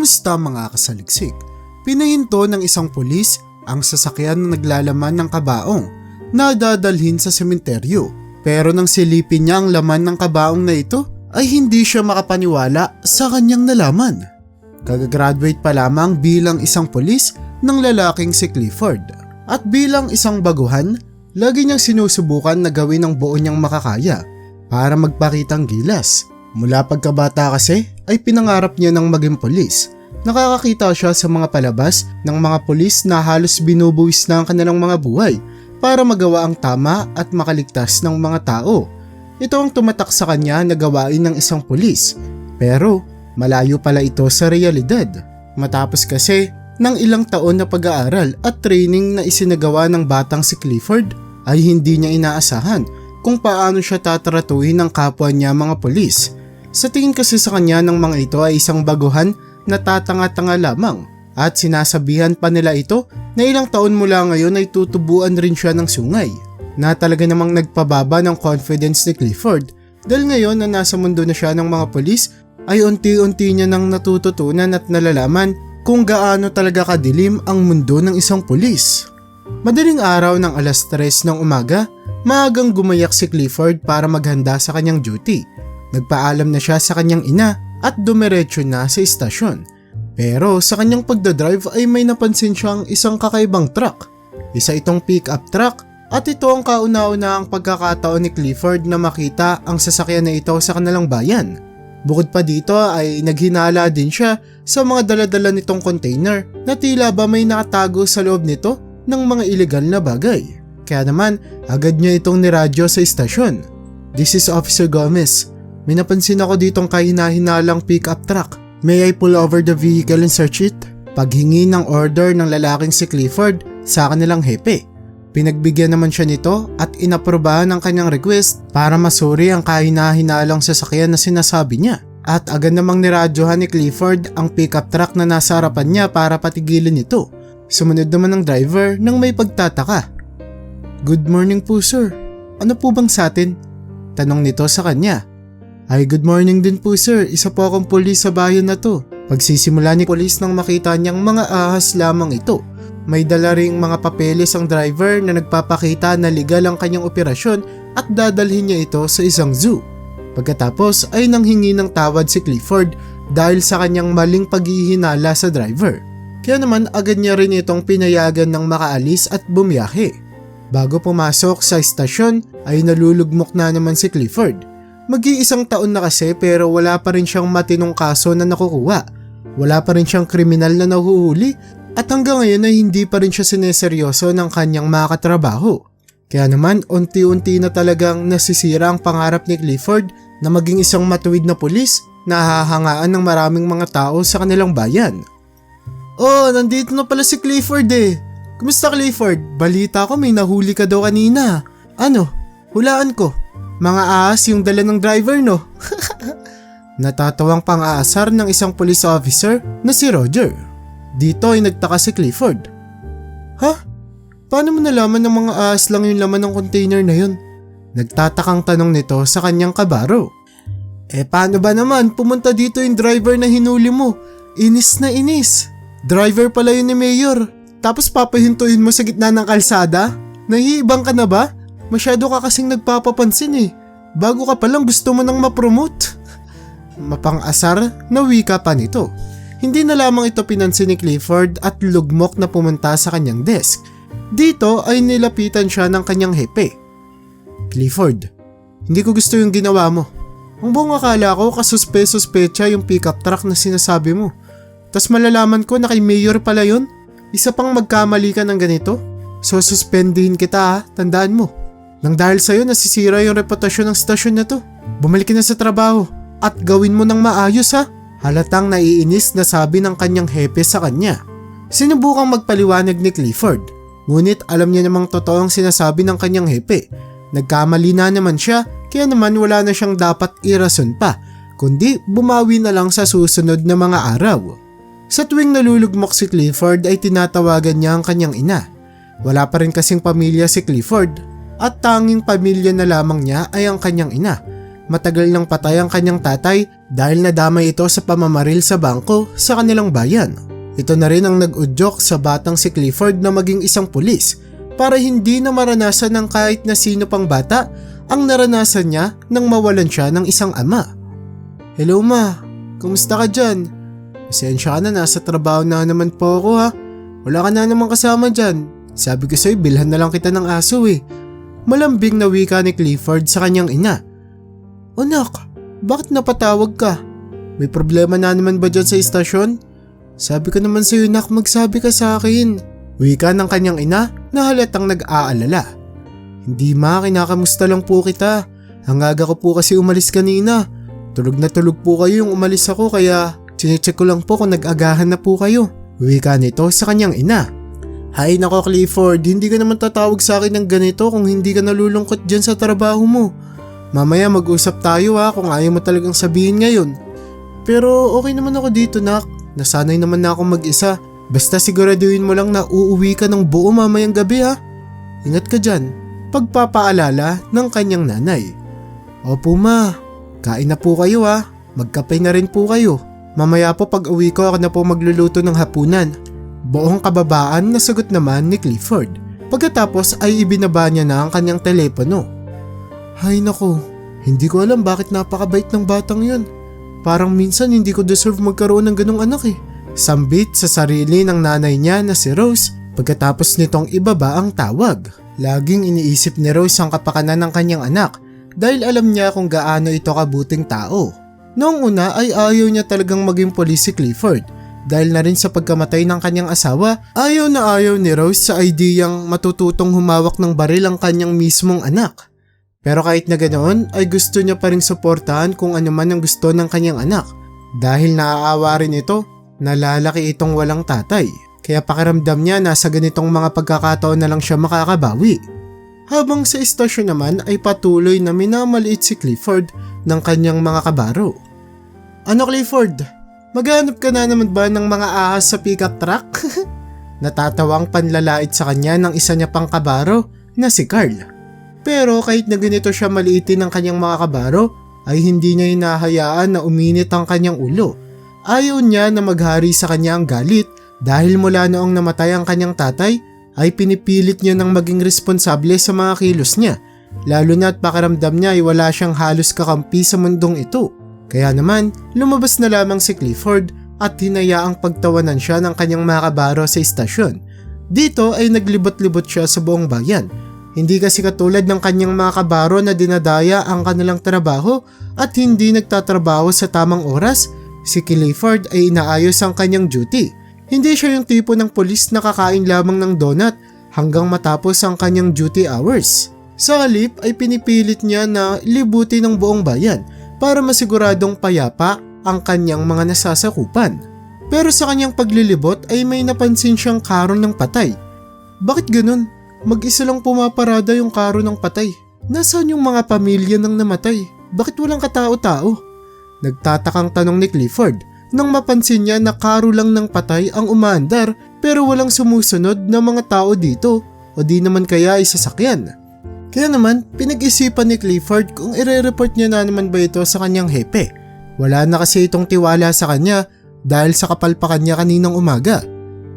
Kumusta mga kasaliksik? Pinahinto ng isang pulis ang sasakyan na naglalaman ng kabaong na dadalhin sa sementeryo. Pero nang silipin niya ang laman ng kabaong na ito, ay hindi siya makapaniwala sa kanyang nalaman. Kagagraduate pa lamang bilang isang pulis ng lalaking si Clifford. At bilang isang baguhan, lagi niyang sinusubukan na gawin ang buo niyang makakaya para magpakitang gilas. Mula pagkabata kasi ay pinangarap niya ng maging pulis. Nakakakita siya sa mga palabas ng mga pulis na halos binubuwis na ang kanilang mga buhay para magawa ang tama at makaligtas ng mga tao. Ito ang tumatak sa kanya na gawain ng isang pulis. Pero malayo pala ito sa realidad. Matapos kasi ng ilang taon na pag-aaral at training na isinagawa ng batang si Clifford ay hindi niya inaasahan kung paano siya tatratuhin ng kapwa niya mga pulis. Sa tingin kasi sa kanya ng mga ito ay isang baguhan na tatanga-tanga lamang at sinasabihan pa nila ito na ilang taon mula ngayon ay tutubuan rin siya ng sungay na talaga namang nagpababa ng confidence ni Clifford dahil ngayon na nasa mundo na siya ng mga polis ay unti-unti niya nang natututunan at nalalaman kung gaano talaga kadilim ang mundo ng isang pulis. Madaling araw ng alas 3 ng umaga, maagang gumayak si Clifford para maghanda sa kanyang duty. Nagpaalam na siya sa kanyang ina at dumiretso na sa istasyon. Pero sa kanyang pagdadrive ay may napansin siyang isang kakaibang truck. Isa itong pick-up truck at ito ang kauna-una ang pagkakataon ni Clifford na makita ang sasakyan na ito sa kanilang bayan. Bukod pa dito ay naghinala din siya sa mga daladala nitong container na tila ba may nakatago sa loob nito ng mga ilegal na bagay. Kaya naman agad niya itong niradyo sa istasyon. This is Officer Gomez. May napansin ako ditong kahina-hinalang pick-up truck. May I pull over the vehicle and search it? Paghingi ng order ng lalaking si Clifford sa kanilang hepe. Pinagbigyan naman siya nito at inaprobahan ang kanyang request para masuri ang kahina-hinalang sasakyan na sinasabi niya. At agad namang niradyohan ni Clifford ang pickup truck na nasa harapan niya para patigilin ito. Sumunod naman ang driver nang may pagtataka. Good morning po sir. Ano po bang sa atin? Tanong nito sa kanya. Ay good morning din po sir, isa po akong pulis sa bayan na to. Pagsisimula ni polis nang makita niyang mga ahas lamang ito. May dala ring mga papeles ang driver na nagpapakita na legal ang kanyang operasyon at dadalhin niya ito sa isang zoo. Pagkatapos ay nanghingi ng tawad si Clifford dahil sa kanyang maling paghihinala sa driver. Kaya naman agad niya rin itong pinayagan ng makaalis at bumiyahe. Bago pumasok sa istasyon ay nalulugmok na naman si Clifford. Mag-iisang taon na kasi pero wala pa rin siyang matinong kaso na nakukuha. Wala pa rin siyang kriminal na nahuhuli at hanggang ngayon ay hindi pa rin siya sineseryoso ng kanyang mga katrabaho. Kaya naman unti-unti na talagang nasisira ang pangarap ni Clifford na maging isang matuwid na pulis na hahangaan ng maraming mga tao sa kanilang bayan. Oh, nandito na pala si Clifford eh. Kumusta Clifford? Balita ko may nahuli ka daw kanina. Ano? Hulaan ko. Mga ahas yung dala ng driver no? Natatawang pang-aasar ng isang police officer na si Roger. Dito ay nagtaka si Clifford. Ha? Paano mo nalaman ng mga ahas lang yung laman ng container na yun? Nagtatakang tanong nito sa kanyang kabaro. Eh paano ba naman pumunta dito yung driver na hinuli mo? Inis na inis. Driver pala yun ni Mayor. Tapos papahintuin mo sa gitna ng kalsada? Nahiibang ka na ba? Masyado ka kasing nagpapapansin eh. Bago ka palang gusto mo nang mapromote. Mapang-asar na wika pa nito. Hindi na lamang ito pinansin ni Clifford at lugmok na pumunta sa kanyang desk. Dito ay nilapitan siya ng kanyang hepe. Clifford, hindi ko gusto yung ginawa mo. Ang buong akala ko kasuspe-suspecha yung pickup truck na sinasabi mo. Tas malalaman ko na kay Mayor pala yun. Isa pang magkamali ka ng ganito. So suspendihin kita ha, tandaan mo. Nang dahil sa'yo nasisira yung reputasyon ng stasyon na to. Bumalik ka na sa trabaho at gawin mo ng maayos ha. Halatang naiinis na sabi ng kanyang hepe sa kanya. Sinubukang magpaliwanag ni Clifford. Ngunit alam niya namang totoo ang sinasabi ng kanyang hepe. Nagkamali na naman siya kaya naman wala na siyang dapat irason pa kundi bumawi na lang sa susunod na mga araw. Sa tuwing nalulugmok si Clifford ay tinatawagan niya ang kanyang ina. Wala pa rin kasing pamilya si Clifford at tanging pamilya na lamang niya ay ang kanyang ina. matagal nang patay ang kanyang tatay dahil nadamay ito sa pamamaril sa bangko sa kanilang bayan. Ito na rin ang nag-udyok sa batang si Clifford na maging isang pulis para hindi na maranasan ng kahit na sino pang bata ang naranasan niya nang mawalan siya ng isang ama. Hello ma, kumusta ka dyan? Pasensya ka na, nasa trabaho na naman po ako ha. Wala ka na naman kasama dyan. Sabi ko sa'yo, bilhan na lang kita ng aso eh. Malambing na wika ni Clifford sa kanyang ina. Anak, bakit napatawag ka? May problema na naman ba dyan sa istasyon? Sabi ko naman sa'yo nak, magsabi ka sa akin. Wika ng kanyang ina na halatang nag-aalala. Hindi ma, kinakamusta lang po kita. Ang aga ko po kasi umalis kanina. Tulog na tulog po kayo yung umalis ako kaya chinecheck ko lang po kung nag-agahan na po kayo. Wika nito sa kanyang ina. Hay nako Clifford, hindi ka naman tatawag sa akin ng ganito kung hindi ka nalulungkot dyan sa trabaho mo. Mamaya mag-usap tayo ha kung ayaw mo talagang sabihin ngayon. Pero okay naman ako dito nak. Nasanay naman na ako mag-isa. Basta siguraduhin mo lang na uuwi ka ng buo mamayang gabi ha. Ingat ka dyan pagpapaalala ng kanyang nanay. Opo ma, kain na po kayo ha. Magkape na rin po kayo. Mamaya po pag uwi ko ako na po magluluto ng hapunan. Buong kababaan na sagot naman ni Clifford. Pagkatapos ay ibinaba niya na ang kanyang telepono. Hay nako, hindi ko alam bakit napakabait ng batang yun. Parang minsan hindi ko deserve magkaroon ng ganong anak eh. Sambit sa sarili ng nanay niya na si Rose pagkatapos nitong ibaba ang tawag. Laging iniisip ni Rose ang kapakanan ng kanyang anak dahil alam niya kung gaano ito kabuting tao. Noong una ay ayaw niya talagang maging polis si Clifford dahil na rin sa pagkamatay ng kanyang asawa, ayaw na ayaw ni Rose sa ideyang matututong humawak ng baril ang kanyang mismong anak. Pero kahit na ganoon ay gusto niya pa rin suportahan kung ano man ang gusto ng kanyang anak dahil naaawa rin ito na lalaki itong walang tatay. Kaya pakiramdam niya na sa ganitong mga pagkakataon na lang siya makakabawi. Habang sa istasyon naman ay patuloy na minamaliit si Clifford ng kanyang mga kabaro. Ano Clifford? Maghanap ka na naman ba ng mga ahas sa pickup truck? Natatawang panlalait sa kanya ng isa niya pang kabaro na si Carl. Pero kahit na ganito siya maliitin ng kanyang mga kabaro, ay hindi niya hinahayaan na uminit ang kanyang ulo. Ayaw niya na maghari sa kanya ang galit dahil mula noong namatay ang kanyang tatay, ay pinipilit niya ng maging responsable sa mga kilos niya. Lalo na at pakiramdam niya ay wala siyang halos kakampi sa mundong ito. Kaya naman, lumabas na lamang si Clifford at hinayaang pagtawanan siya ng kanyang mga kabaro sa istasyon. Dito ay naglibot-libot siya sa buong bayan. Hindi kasi katulad ng kanyang mga kabaro na dinadaya ang kanilang trabaho at hindi nagtatrabaho sa tamang oras, si Clifford ay inaayos ang kanyang duty. Hindi siya yung tipo ng polis na kakain lamang ng donut hanggang matapos ang kanyang duty hours. Sa halip ay pinipilit niya na libuti ng buong bayan para masiguradong payapa ang kanyang mga nasasakupan. Pero sa kanyang paglilibot ay may napansin siyang karo ng patay. Bakit ganun? Mag-isa lang pumaparada yung karo ng patay. Nasaan yung mga pamilya ng namatay? Bakit walang katao-tao? Nagtatakang tanong ni Clifford nang mapansin niya na karo lang ng patay ang umaandar pero walang sumusunod na mga tao dito o di naman kaya ay sasakyan. Kaya naman, pinag-isipan ni Clifford kung ire-report niya na naman ba ito sa kanyang hepe. Wala na kasi itong tiwala sa kanya dahil sa kapalpakan niya kaninang umaga.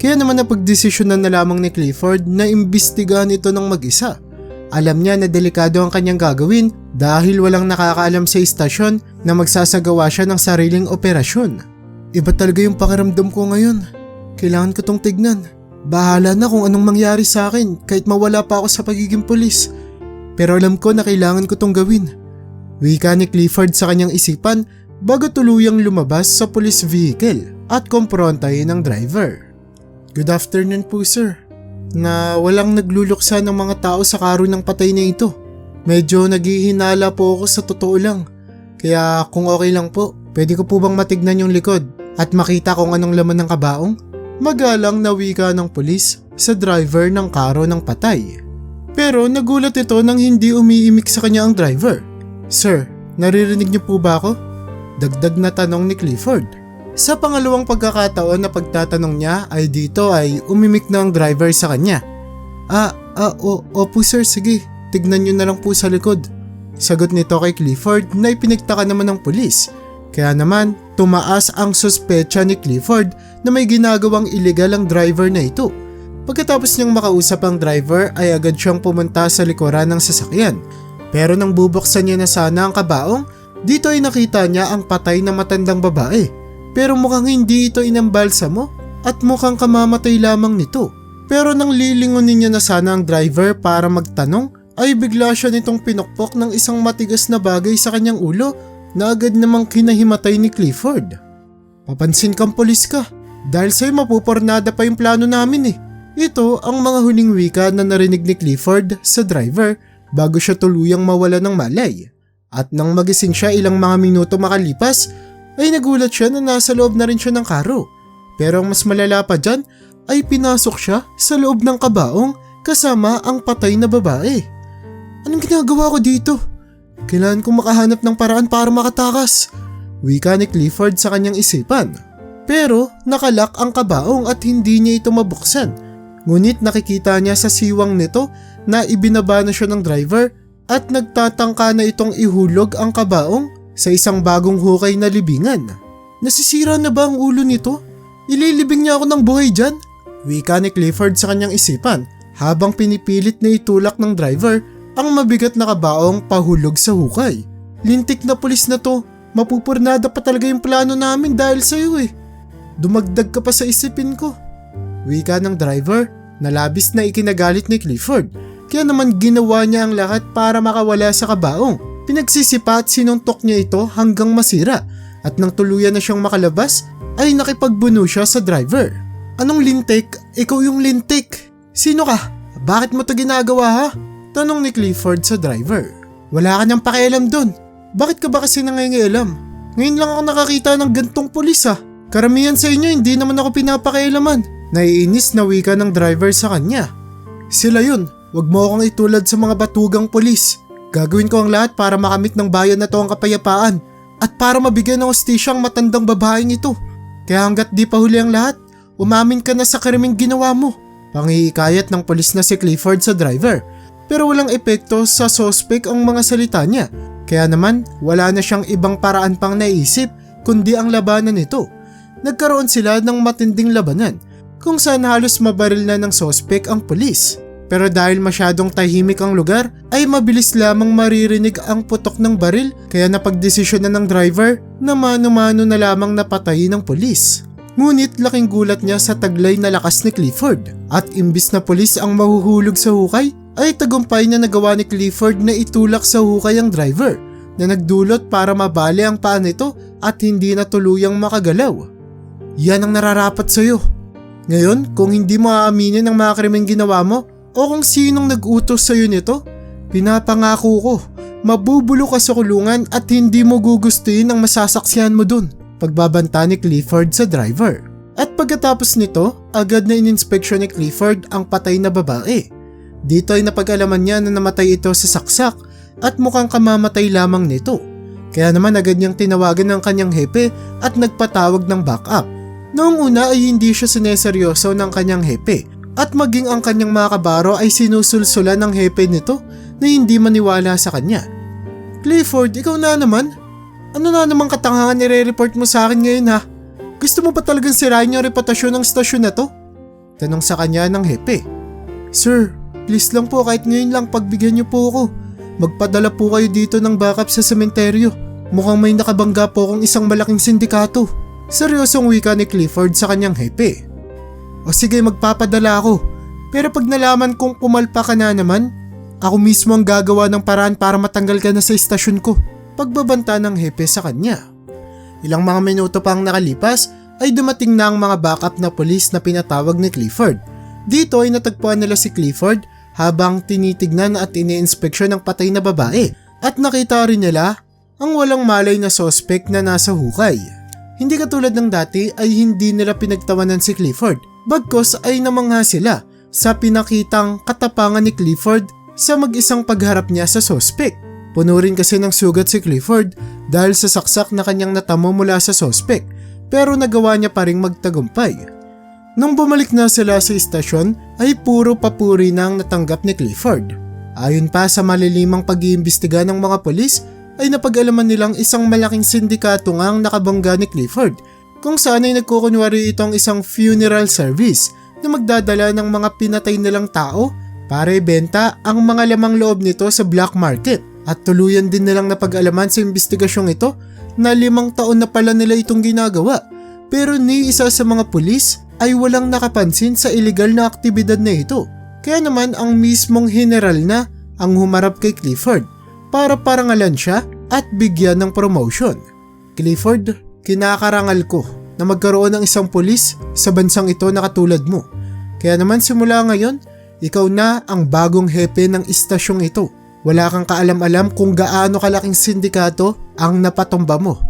Kaya naman napagdesisyonan na lamang ni Clifford na imbestigahan ito ng mag-isa. Alam niya na delikado ang kanyang gagawin dahil walang nakakaalam sa istasyon na magsasagawa siya ng sariling operasyon. Iba talaga yung pakiramdam ko ngayon. Kailangan ko tong tignan. Bahala na kung anong mangyari sa akin kahit mawala pa ako sa pagiging pulis. Pero alam ko na kailangan ko tong gawin. Wika ni Clifford sa kanyang isipan bago tuluyang lumabas sa police vehicle at kumprontahin ng driver. Good afternoon po sir. Na walang nagluluksa ng mga tao sa karo ng patay na ito. Medyo naghihinala po ako sa totoo lang. Kaya kung okay lang po, pwede ko po bang matignan yung likod at makita kung anong laman ng kabaong? Magalang na wika ng pulis sa driver ng karo ng patay. Pero nagulat ito nang hindi umiimik sa kanya ang driver. Sir, naririnig niyo po ba ako? Dagdag na tanong ni Clifford. Sa pangalawang pagkakataon na pagtatanong niya ay dito ay umimik na ang driver sa kanya. Ah, ah, o, opo sir, sige. Tignan niyo na lang po sa likod. Sagot nito kay Clifford na ipinagtaka naman ng pulis. Kaya naman, tumaas ang suspecha ni Clifford na may ginagawang illegal ang driver na ito. Pagkatapos niyang makausap ang driver ay agad siyang pumunta sa likuran ng sasakyan. Pero nang bubuksan niya na sana ang kabaong, dito ay nakita niya ang patay na matandang babae. Pero mukhang hindi ito inambalsa mo at mukhang kamamatay lamang nito. Pero nang lilingunin niya na sana ang driver para magtanong, ay bigla siya nitong pinokpok ng isang matigas na bagay sa kanyang ulo na agad namang kinahimatay ni Clifford. Papansin kang polis ka, dahil sa'yo mapupornada pa yung plano namin eh. Ito ang mga huling wika na narinig ni Clifford sa driver bago siya tuluyang mawala ng malay. At nang magising siya ilang mga minuto makalipas, ay nagulat siya na nasa loob na rin siya ng karo. Pero ang mas malala pa dyan ay pinasok siya sa loob ng kabaong kasama ang patay na babae. Anong ginagawa ko dito? Kailangan kong makahanap ng paraan para makatakas. Wika ni Clifford sa kanyang isipan. Pero nakalak ang kabaong at hindi niya ito mabuksan. Ngunit nakikita niya sa siwang nito na ibinaba na siya ng driver at nagtatangka na itong ihulog ang kabaong sa isang bagong hukay na libingan. Nasisira na ba ang ulo nito? Ililibing niya ako ng buhay dyan? Wika ni Clifford sa kanyang isipan habang pinipilit na itulak ng driver ang mabigat na kabaong pahulog sa hukay. Lintik na pulis na to, mapupurnada pa talaga yung plano namin dahil sa iyo eh. Dumagdag ka pa sa isipin ko. Wika ng driver na labis na ikinagalit ni Clifford kaya naman ginawa niya ang lahat para makawala sa kabaong. Pinagsisipa at sinuntok niya ito hanggang masira at nang tuluyan na siyang makalabas ay nakipagbuno siya sa driver. Anong lintik? Ikaw yung lintik. Sino ka? Bakit mo to ginagawa ha? Tanong ni Clifford sa driver. Wala ka nang pakialam doon. Bakit ka ba kasi nangingialam? Ngayon lang ako nakakita ng gantong pulis ha. Karamihan sa inyo hindi naman ako pinapakialaman. Naiinis na wika ng driver sa kanya. Sila yun. Huwag mo akong itulad sa mga batugang pulis. Gagawin ko ang lahat para makamit ng bayan na to ang kapayapaan at para mabigyan ng hostisya ang matandang babaeng ito. Kaya hanggat di pa huli ang lahat, umamin ka na sa kariming ginawa mo. Pangihikayat ng pulis na si Clifford sa driver pero walang epekto sa sospek ang mga salita niya. Kaya naman wala na siyang ibang paraan pang naisip kundi ang labanan nito. Nagkaroon sila ng matinding labanan kung saan halos mabaril na ng sospek ang pulis. Pero dahil masyadong tahimik ang lugar, ay mabilis lamang maririnig ang putok ng baril kaya napagdesisyon na ng driver na mano-mano na lamang napatayin ng pulis. Ngunit laking gulat niya sa taglay na lakas ni Clifford at imbis na pulis ang mahuhulog sa hukay, ay tagumpay na nagawa ni Clifford na itulak sa hukay ang driver na nagdulot para mabali ang paa nito at hindi na tuluyang makagalaw. Yan ang nararapat sa'yo. Ngayon, kung hindi mo aaminin ang mga krimeng ginawa mo o kung sinong nag-utos sa'yo nito, pinapangako ko, mabubulo ka sa kulungan at hindi mo gugustuhin ang masasaksihan mo dun. Pagbabanta ni Clifford sa driver. At pagkatapos nito, agad na ininspeksyon ni Clifford ang patay na babae. Dito ay napag-alaman niya na namatay ito sa saksak at mukhang kamamatay lamang nito. Kaya naman agad niyang tinawagan ng kanyang hepe at nagpatawag ng backup. Noong una ay hindi siya sineseryoso ng kanyang hepe at maging ang kanyang mga kabaro ay sinusulsulan ng hepe nito na hindi maniwala sa kanya. Clifford, ikaw na naman? Ano na namang katangahan nire-report mo sa akin ngayon ha? Gusto mo ba talagang sirain yung reputasyon ng stasyon na to? Tanong sa kanya ng hepe. Sir, please lang po kahit ngayon lang pagbigyan niyo po ako. Magpadala po kayo dito ng backup sa sementeryo. Mukhang may nakabangga po akong isang malaking sindikato. Seryosong wika ni Clifford sa kanyang hepe. O sige magpapadala ako. Pero pag nalaman kong pumalpa ka na naman, ako mismo ang gagawa ng paraan para matanggal ka na sa istasyon ko. Pagbabanta ng hepe sa kanya. Ilang mga minuto pang nakalipas ay dumating na ang mga backup na polis na pinatawag ni Clifford. Dito ay natagpuan nila si Clifford habang tinitignan at iniinspeksyon ng patay na babae at nakita rin nila ang walang malay na sospek na nasa hukay. Hindi katulad ng dati ay hindi nila pinagtawanan si Clifford bagkos ay namangha sila sa pinakitang katapangan ni Clifford sa mag-isang pagharap niya sa sospek. Puno rin kasi ng sugat si Clifford dahil sa saksak na kanyang natamo mula sa sospek pero nagawa niya pa ring magtagumpay. Nung bumalik na sila sa istasyon ay puro papuri na ang natanggap ni Clifford. Ayon pa sa malilimang pag-iimbestiga ng mga polis, ay napag-alaman nilang isang malaking sindikato nga ang nakabangga ni Clifford kung saan ay nagkukunwari itong isang funeral service na magdadala ng mga pinatay nilang tao para ibenta ang mga lamang loob nito sa black market. At tuluyan din nilang napag-alaman sa investigasyong ito na limang taon na pala nila itong ginagawa pero ni isa sa mga pulis ay walang nakapansin sa illegal na aktibidad na ito. Kaya naman ang mismong general na ang humarap kay Clifford para parangalan siya at bigyan ng promotion. Clifford, kinakarangal ko na magkaroon ng isang pulis sa bansang ito na katulad mo. Kaya naman simula ngayon, ikaw na ang bagong hepe ng istasyong ito. Wala kang kaalam-alam kung gaano kalaking sindikato ang napatumba mo.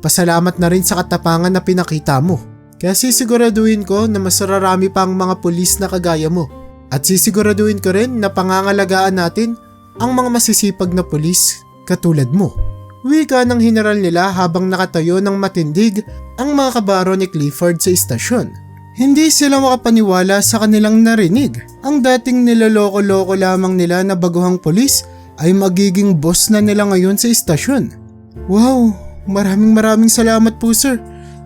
Pasalamat na rin sa katapangan na pinakita mo. Kaya sisiguraduhin ko na mas rarami pa ang mga pulis na kagaya mo. At sisiguraduhin ko rin na pangangalagaan natin ang mga masisipag na pulis katulad mo. Wika ng general nila habang nakatayo ng matindig ang mga kabaro ni Clifford sa istasyon. Hindi sila makapaniwala sa kanilang narinig. Ang dating niloloko-loko lamang nila na baguhang pulis ay magiging boss na nila ngayon sa istasyon. Wow, maraming maraming salamat po sir.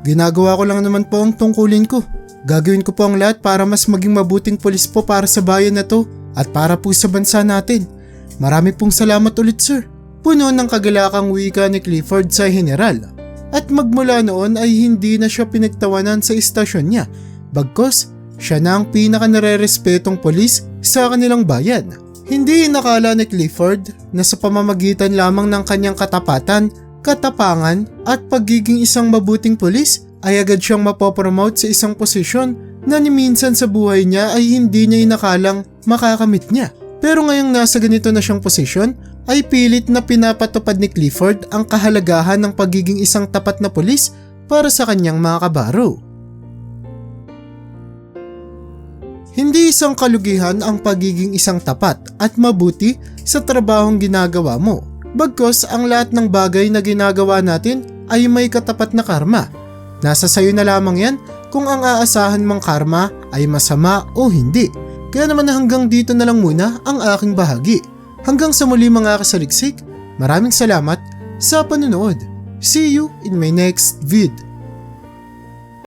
Ginagawa ko lang naman po ang tungkulin ko. Gagawin ko po ang lahat para mas maging mabuting pulis po para sa bayan na to at para po sa bansa natin. Marami pong salamat ulit sir. Puno ng kagalakang wika ni Clifford sa general. At magmula noon ay hindi na siya pinagtawanan sa istasyon niya. Bagkos, siya na ang pinaka nare-respetong polis sa kanilang bayan. Hindi nakala ni Clifford na sa pamamagitan lamang ng kanyang katapatan, katapangan at pagiging isang mabuting polis ay agad siyang mapopromote sa isang posisyon na ni minsan sa buhay niya ay hindi niya inakalang makakamit niya. Pero ngayong nasa ganito na siyang posisyon, ay pilit na pinapatupad ni Clifford ang kahalagahan ng pagiging isang tapat na pulis para sa kanyang mga kabaro. Hindi isang kalugihan ang pagiging isang tapat at mabuti sa trabahong ginagawa mo. Bagkos ang lahat ng bagay na ginagawa natin ay may katapat na karma. Nasa sayo na lamang yan kung ang aasahan mong karma ay masama o hindi. Kaya naman hanggang dito na lang muna ang aking bahagi. Hanggang sa muli mga kasaliksik, maraming salamat sa panonood. See you in my next vid.